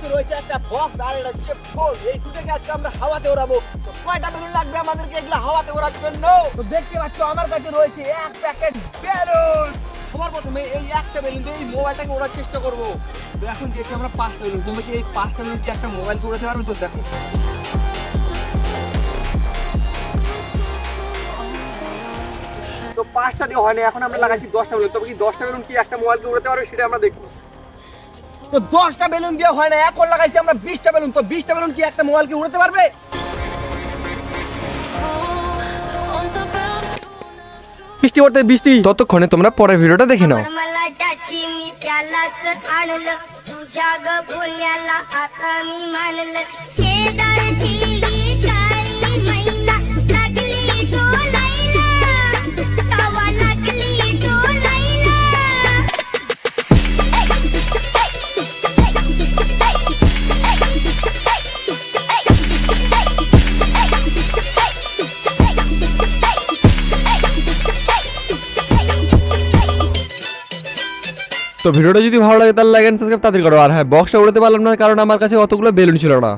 কাছে রয়েছে একটা বক্স আর এটা হচ্ছে এই দুটোকে আজকে আমরা হাওয়াতে ওড়াবো। কয়টা বেলুন লাগবে আমাদেরকে এগুলো হাওয়াতে ওড়ার জন্য? তো দেখতে পাচ্ছ আমার কাছে রয়েছে এক প্যাকেট বেলুন সবার প্রথমে এই একটা বেলুন দিয়ে এই মোবাইলটাকে ওড়ার চেষ্টা করব। তো এখন দেখি আমরা পাঁচটা বেলুন তুমি কি এই পাঁচটা বেলুন কি একটা মোবাইল উড়াতে পারবে? তো দেখো। তো পাঁচটা দিয়ে হয় না এখন আমরা লাগাচ্ছি দশটা বেলুন তবে কি দশটা বেলুন কি একটা মোবাইলকে উড়াতে পারবে সেটা আমরা দেখব। তো দশটা বেলুন দিয়ে হয় না এখন লাগাইছি আমরা বিশটা বেলুন তো বিশটা বেলুন কি একটা মোবাইলকে উড়াতে পারবে বৃষ্টি পড়তে বৃষ্টি ততক্ষণে তোমরা পরের ভিডিওটা দেখে নাও मला टाची मी त्यालाच आणलं तुझ्या ग बोलण्याला आता मी मानलं शेजारची তো ভিডিওটা যদি ভালো লাগে, তাহলে এন্ড সাবস্ক্রাইব তাড়াতাড়ি করো। আর হ্যাঁ বক্সটা উড়াতে পারলাম না, কারণ আমার কাছে অতগুলো বেলুন ছিল না।